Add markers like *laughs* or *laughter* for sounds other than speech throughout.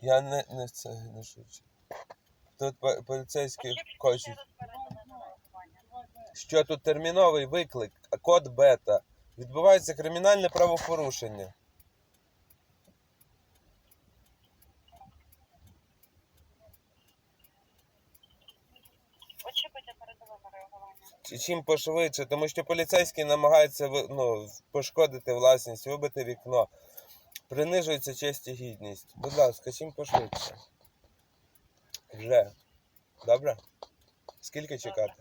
Я не, не це не шучу. Тут по- поліцейські хочуть. Що тут терміновий виклик, а код бета. Відбувається кримінальне правопорушення. Чим пошвидше, тому що поліцейський намагається ну, пошкодити власність, вибити вікно. Принижується честь і гідність. Будь ласка, чим пошвидше. Вже. Добре? Скільки чекати?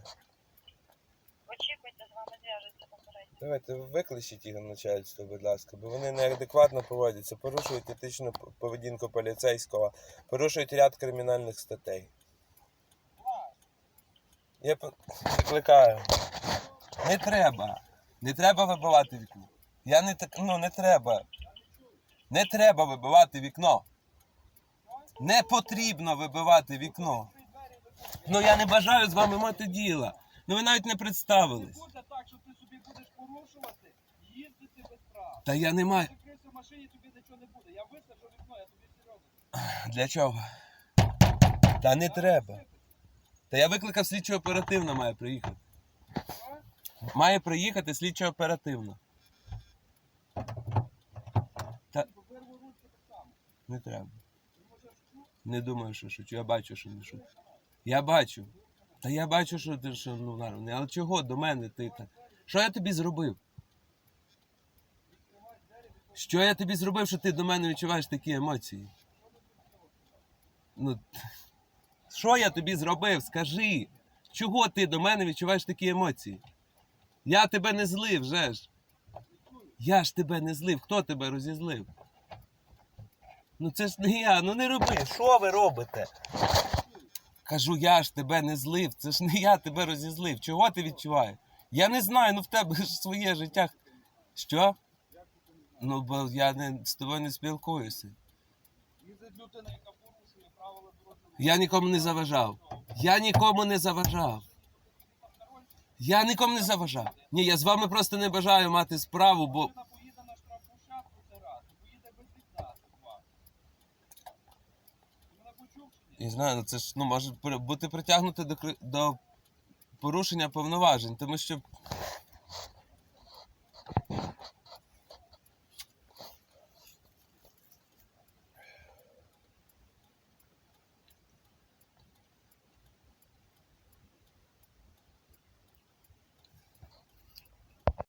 Очікуйте, з вами зв'яжуться попередньо. Давайте викличіть їх на начальство, будь ласка, бо вони неадекватно поводяться, порушують етичну поведінку поліцейського, порушують ряд кримінальних статей. Я викликаю. Не треба. Не треба вибивати вікно. Я не так. Ну не треба. Не треба вибивати вікно. Не потрібно вибивати вікно. Ну я не бажаю з вами мати діла. Ну ви навіть не представились. Буде так, що ти собі будеш порушувати, їздити без прав. Та я не маю. Закрийся в машині, тобі нічого не буде. Я висаджу вікно, я тобі серйозно. Для чого? Та не треба. Та я викликав слідчо оперативно має приїхати. Має приїхати слідчо оперативно. Та Вирву ручку так само. Не треба. Не думаю, що шучу. Я бачу, що не шучу. Я бачу. Та я бачу, що ти що ну нормально. Але чого до мене ти так? Що я тобі зробив? Що я тобі зробив, що ти до мене відчуваєш такі емоції? Ну, *laughs* що я тобі зробив? Скажи. Чого ти до мене відчуваєш такі емоції? Я тебе не злив, вже ж. Я ж тебе не злив. Хто тебе розізлив? Ну це ж не я, ну не роби. Що ви робите? Кажу, я ж тебе не злив. Це ж не я тебе розізлив. Чого ти відчуваєш? Я не знаю, ну в тебе ж своє життя. Що? Ну, бо я не, з тобою не спілкуюся. Я нікому не заважав. Я нікому не заважав. Я нікому не заважав. Ні, я з вами просто не бажаю мати справу, бо. Людина поїде на штрафплощадку це раз, і поїде без вікна це два. Ти мене почув чи ні? Не знаю, ну це ж ну, може бути притягнути до, до порушення повноважень, тому що